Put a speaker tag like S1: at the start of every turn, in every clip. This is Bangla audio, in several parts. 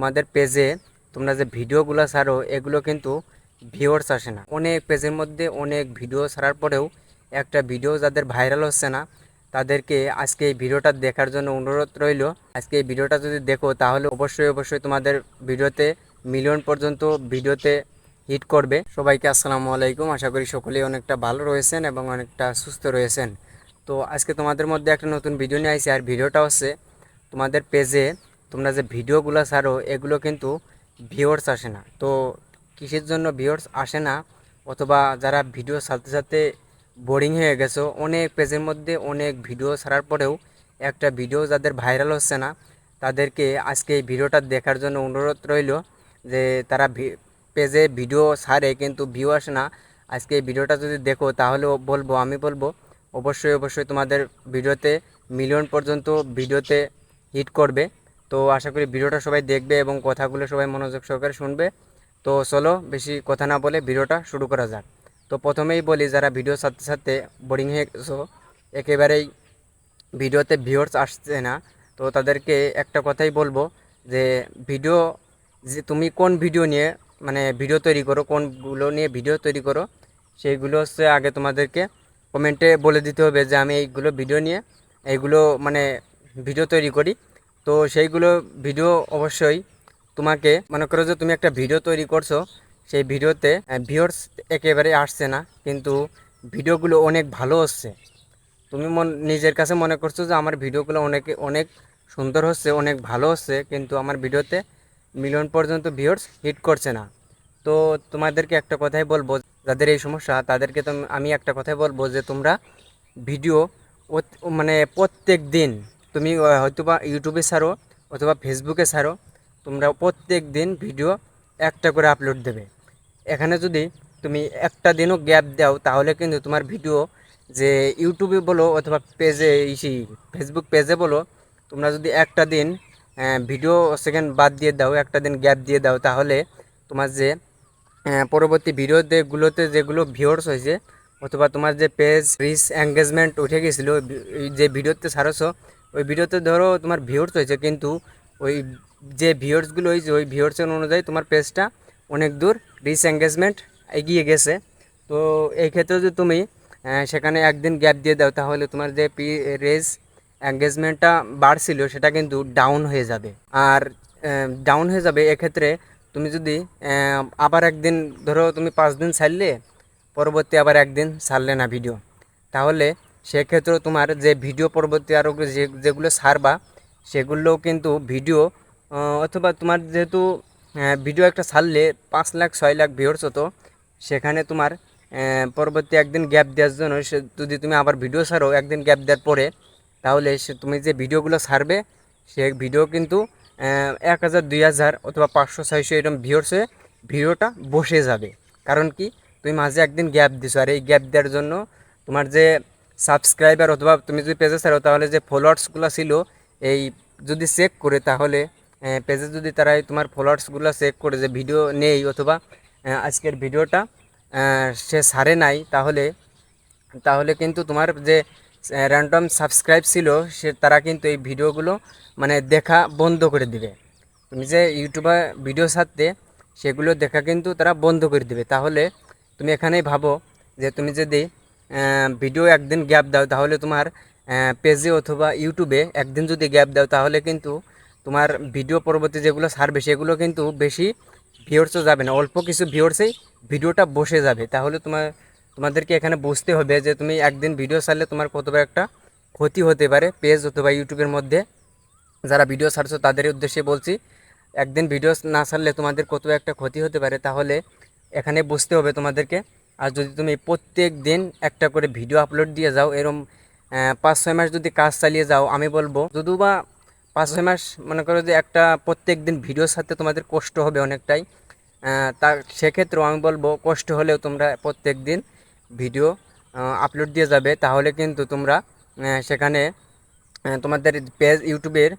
S1: তোমাদের পেজে তোমরা যে ভিডিওগুলো ছাড়ো, এগুলো কিন্তু ভিউয়ার্স আসে না। অনেক পেজের মধ্যে অনেক ভিডিও ছাড়ার পরেও একটা ভিডিও যাদের ভাইরাল হচ্ছে না, তাদেরকে আজকে এই ভিডিওটা দেখার জন্য অনুরোধ রইল। আজকে এই ভিডিওটা যদি দেখো, তাহলে অবশ্যই অবশ্যই তোমাদের ভিডিওতে মিলিয়ন পর্যন্ত ভিডিওতে হিট করবে। সবাইকে আসসালামু আলাইকুম। আশা করি সকলেই অনেকটা ভালো রয়েছেন এবং অনেকটা সুস্থ রয়েছেন। তো আজকে তোমাদের মধ্যে একটা নতুন ভিডিও নিয়ে আসি আর ভিডিওটা হচ্ছে তোমাদের পেজে তোমরা যে ভিডিওগুলো ছাড়ো, এগুলো কিন্তু ভিউয়ার্স আসে না। তো কিসের জন্য ভিউয়ার্স আসে না? অথবা যারা ভিডিও ছাড়তে ছাড়তে বোরিং হয়ে গেছো, অনেক পেজের মধ্যে অনেক ভিডিও ছাড়ার পরেও একটা ভিডিও যাদের ভাইরাল হচ্ছে না, তাদেরকে আজকে এই ভিডিওটা দেখার জন্য অনুরোধ রইল যে তারা পেজে ভিডিও ছাড়ে কিন্তু ভিউ আসে না। আজকে এই ভিডিওটা যদি দেখো, তাহলে বলব, আমি বলব, অবশ্যই অবশ্যই তোমাদের ভিডিওতে মিলিয়ন পর্যন্ত ভিডিওতে হিট করবে। তো আশা করি ভিডিওটা সবাই দেখবে এবং কথাগুলো সবাই মনোযোগ সহকারে শুনবে। তো চলো বেশি কথা না বলে ভিডিওটা শুরু করা যাক। তো প্রথমেই বলি, যারা ভিডিও সাথে সাথে বোরিং হয়ে গেছো, একেবারেই ভিডিওতে ভিউয়ার্স আসছে না, তো তাদেরকে একটা কথাই বলব যে, ভিডিও যে তুমি কোন ভিডিও নিয়ে মানে ভিডিও তৈরি করো, কোনগুলো নিয়ে ভিডিও তৈরি করো, সেইগুলো হচ্ছে আগে তোমাদেরকে কমেন্টে বলে দিতে হবে যে, আমি এইগুলো ভিডিও নিয়ে, এইগুলো মানে ভিডিও তৈরি করি। তো সেইগুলো ভিডিও অবশ্যই তোমাকে মনে করো যে তুমি একটা ভিডিও তৈরি করছ, সেই ভিডিওতে ভিউয়ার্স একেবারে আসছে না, কিন্তু ভিডিওগুলো অনেক ভালো হচ্ছে। তুমি মন, নিজের কাছে মনে করছ যে আমার ভিডিওগুলো অনেক অনেক সুন্দর হচ্ছে, অনেক ভালো হচ্ছে, কিন্তু আমার ভিডিওতে মিলিয়ন পর্যন্ত ভিউয়ার্স হিট করছে না। তো তোমাদেরকে একটা কথাই বলব, যাদের এই সমস্যা, তাদেরকে তো আমি একটা কথাই বলব যে তোমরা ভিডিও মানে প্রত্যেক দিন তুমি হয়তোবা ইউটিউবে ছাড়ো অথবা ফেসবুকে ছাড়ো, তোমরা প্রত্যেক দিন ভিডিও একটা করে আপলোড দেবে। এখানে যদি তুমি একটা দিনও গ্যাপ দাও, তাহলে কিন্তু তোমার ভিডিও যে ইউটিউবে বলো অথবা পেজে ইসি ফেসবুক পেজে বলো, তোমরা যদি একটা দিন ভিডিও সেকেন্ড বাদ দিয়ে দাও, একটা দিন গ্যাপ দিয়ে দাও, তাহলে তোমার যে পরবর্তী ভিডিওতেগুলোতে যেগুলো ভিউয়ার্স হয়েছে, অথবা তোমার যে পেজ রিচ এঙ্গেজমেন্ট উঠে গেছিল যে ভিডিওতে ছাড়ছো ওই ভিডিওতে ধরো তোমার ভিউয়ার্স হয়েছে, কিন্তু ওই যে ভিউয়ার্সগুলো হয়েছে ওই ভিউয়ার্সের অনুযায়ী তোমার পেজটা অনেক দূর রিচ এঙ্গেজমেন্ট এগিয়ে গেছে। তো এই ক্ষেত্রে যদি তুমি সেখানে একদিন গ্যাপ দিয়ে দাও, তাহলে তোমার যে পি রেজ এঙ্গেজমেন্টটা বাড়ছিল, সেটা কিন্তু ডাউন হয়ে যাবে। আর ডাউন হয়ে যাবে এক্ষেত্রে তুমি যদি আবার একদিন ধরো তুমি পাঁচ দিন ছাড়লে, পরবর্তী আবার একদিন ছাড়লে না ভিডিও তাহলে সেক্ষেত্রেও তোমার যে ভিডিও পরবর্তী আরও যে যেগুলো ছাড়বা সেগুলোও কিন্তু ভিডিও অথবা তোমার যেহেতু ভিডিও একটা ছাড়লে পাঁচ লাখ, ছয় লাখ ভিউর্স হতো, সেখানে তোমার পরবর্তী একদিন গ্যাপ দেওয়ার জন্য সে যদি তুমি আবার ভিডিও ছাড়ো একদিন গ্যাপ দেওয়ার পরে, তাহলে সে তুমি যে ভিডিওগুলো ছাড়বে সে ভিডিও কিন্তু এক হাজার, দুই হাজার অথবা পাঁচশো, ছয়শো এরকম ভিউর্সে ভিডিওটা বসে যাবে। কারণ কি? তুমি মাঝে একদিন গ্যাপ দিছো, আর এই গ্যাপ দেওয়ার জন্য তোমার যে সাবস্ক্রাইবার অথবা তুমি যদি পেজে ছাড়ো, তাহলে যে ফলোয়ার্সগুলো ছিল, এই যদি চেক করে, তাহলে পেজে যদি তারা তোমার ফলোয়ার্সগুলো চেক করে যে ভিডিও নেই অথবা আজকের ভিডিওটা সে সারে নাই, তাহলে তাহলে কিন্তু তোমার যে র্যান্ডম সাবস্ক্রাইব ছিল, সে তারা কিন্তু এই ভিডিওগুলো মানে দেখা বন্ধ করে দিবে। তুমি যে ইউটিউবে ভিডিও ছাড়তে, সেগুলো দেখা কিন্তু তারা বন্ধ করে দিবে। তাহলে, তুমি এখানেই ভাবো যে তুমি যদি ভিডিও একদিন গ্যাপ দাও, তাহলে তোমার পেজে অথবা ইউটিউবে একদিন যদি গ্যাপ দাও, তাহলে কিন্তু তোমার ভিডিও পরবর্তী যেগুলো ছাড়বে, সেগুলো কিন্তু বেশি ভিউর্সও যাবে না। অল্প কিছু ভিউর্সেই ভিডিওটা বসে যাবে। তাহলে তোমার, তোমাদেরকে এখানে বুঝতে হবে যে তুমি একদিন ভিডিও ছাড়লে তোমার কত একটা ক্ষতি হতে পারে পেজ অথবা ইউটিউবের মধ্যে। যারা ভিডিও ছাড়ছো, তাদের উদ্দেশ্যে বলছি, একদিন ভিডিও না ছাড়লে তোমাদের কত একটা ক্ষতি হতে পারে, তাহলে এখানে বুঝতে হবে তোমাদেরকে। আর যদি তুমি প্রত্যেক দিন একটা করে ভিডিও আপলোড দিয়ে যাও, এরম পাঁচ ছয় মাস যদি কাজ চালিয়ে যাও, আমি বলব যদিও বা পাঁচ ছয় মাস মনে করো যে একটা প্রত্যেক দিন ভিডিওর সাথে তোমাদের কষ্ট হবে অনেকটাই তা সেক্ষেত্রেও আমি বলব কষ্ট হলেও তোমরা প্রত্যেক দিন ভিডিও আপলোড দিয়ে যাবে, তাহলে কিন্তু তোমরা সেখানে তোমাদের পেজ ইউটিউবের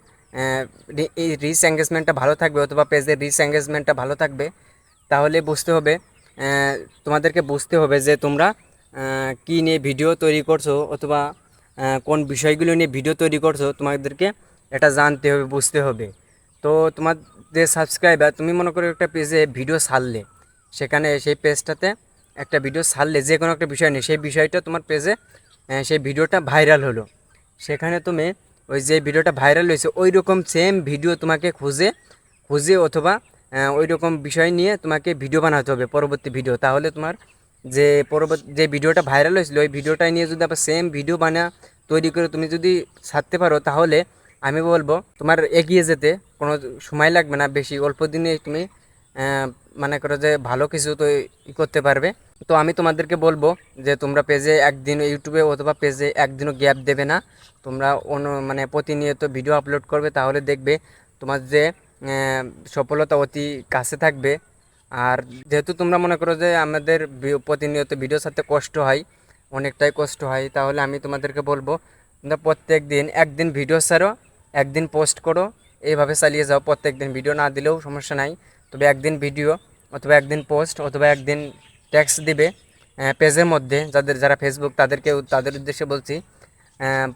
S1: রিচ এঙ্গেজমেন্টটা ভালো থাকবে অথবা পেজের রিচ এঙ্গেজমেন্টটা ভালো থাকবে, তাহলে বুঝতে হবে তোমাদেরকে বুঝতে হবে যে তোমরা কী নিয়ে ভিডিও তৈরি করছ অথবা কোন বিষয়গুলো নিয়ে ভিডিও তৈরি করছ তোমাদেরকে এটা জানতে হবে, বুঝতে হবে। তো তোমার যে সাবস্ক্রাইবার তুমি মনে করো একটা পেজে ভিডিও ছাড়লে, সেখানে সেই পেজটাতে একটা ভিডিও ছাড়লে, যে কোনো একটা বিষয় নেই সেই বিষয়টা তোমার পেজে সেই ভিডিওটা ভাইরাল হলো। সেখানে তুমি ওই যে ভিডিওটা ভাইরাল হয়েছে ওই রকম সেম ভিডিও তোমাকে খুঁজে খুঁজে অথবা ওই রকম বিষয় নিয়ে তোমাকে ভিডিও বানাতে হবে পরবর্তী ভিডিও তাহলে তোমার যে পরবর্তী যে ভিডিওটা ভাইরাল হয়েছিল, ওই ভিডিওটা নিয়ে যদি আবার সেম ভিডিও বানা তৈরি করে তুমি যদি ছাড়তে পারো, তাহলে আমি বলব তোমার এগিয়ে যেতে। কোনো সময় লাগবে না, বেশি অল্প দিনে তুমি মনে করো যে ভালো কিছু তো ই করতে পারবে। তো আমি তোমাদেরকে বলব যে তোমরা পেজে একদিন ইউটিউবে অথবা পেজে একদিনও গ্যাপ দেবে না। তোমরা অন্য মানে প্রতিনিয়ত ভিডিও আপলোড করবে, তাহলে দেখবে তোমার যে সফলতা অতি কাছে থাকবে। আর যেহেতু তোমরা মনে করো যে আমাদের প্রতিনিয়ত ভিডিও সাথে কষ্ট হয়, অনেকটাই কষ্ট হয়, তাহলে আমি তোমাদেরকে বলব, তোমরা প্রত্যেক দিন একদিন ভিডিও ছাড়ো, একদিন পোস্ট করো, এইভাবে চালিয়ে যাও। প্রত্যেক দিন ভিডিও না দিলেও সমস্যা নাই, তবে একদিন ভিডিও অথবা একদিন পোস্ট অথবা একদিন ট্যাক্স দিবে পেজের মধ্যে, যাদের, যারা ফেসবুক তাদেরকেও তাদের উদ্দেশ্যে বলছি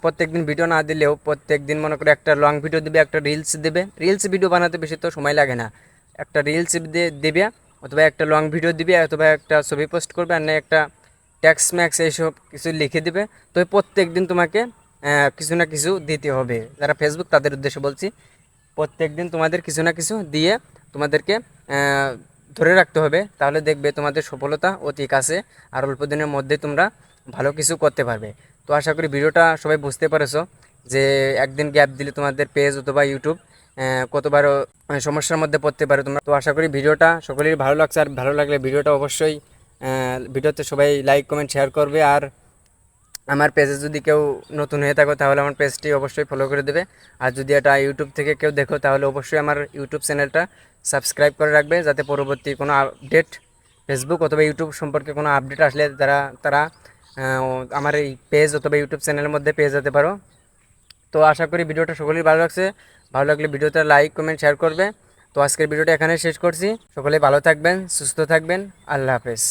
S1: প্রত্যেক দিন ভিডিও না দিলেও প্রত্যেক দিন মনে করে একটা লং ভিডিও দিবে, একটা রিলস দেবে। রিলস ভিডিও বানাতে বেশি তো সময় লাগে না। একটা রিলস দেবে, অথবা একটা লং ভিডিও দিবে, অথবা একটা ছবি পোস্ট করবে, আর না একটা ট্যাক্স ম্যাক্স এইসব কিছু লিখে দিবে। তো প্রত্যেক দিন তোমাকে কিছু না কিছু দিতে হবে। যারা ফেসবুক তাদের উদ্দেশ্যে বলছি প্রত্যেক দিন তোমাদের কিছু না কিছু দিয়ে তোমাদেরকে ধরে রাখতে হবে। তাহলে দেখবে তোমাদের সফলতা অতি কাছে আর অল্প দিনের মধ্যে তোমরা ভালো কিছু করতে পারবে। তো আশা করি ভিডিওটা সবাই বুঝতে পারেছো যে একদিন গ্যাপ দিলে তোমাদের পেজ অথবা ইউটিউব কতবারও সমস্যার মধ্যে পড়তে পারে তোমরা। তো আশা করি ভিডিওটা সকলেরই ভালো লাগছে, আর ভালো লাগলে ভিডিওটা অবশ্যই ভিডিওতে সবাই লাইক কমেন্ট শেয়ার করবে। আর আমার পেজে যদি কেউ নতুন হয়ে থাকো, তাহলে আমার পেজটি অবশ্যই ফলো করে দেবে। আর যদি এটা ইউটিউব থেকে কেউ দেখো, তাহলে অবশ্যই আমার ইউটিউব চ্যানেলটা সাবস্ক্রাইব করে রাখবে, যাতে পরবর্তী কোনো আপডেট ফেসবুক অথবা ইউটিউব সম্পর্কে কোনো আপডেট আসলে তারা তারা আমার এই পেজ অথবা ইউটিউব চ্যানেলের মধ্যে পেয়ে যেতে পারো। তো আশা করি ভিডিওটা সকলেই ভালো লাগছে। ভালো লাগলে ভিডিওটা লাইক কমেন্ট শেয়ার করবে। তো আজকের ভিডিওটা এখানে শেষ করছি। সকলেই ভালো থাকবেন, সুস্থ থাকবেন। আল্লাহ হাফেজ।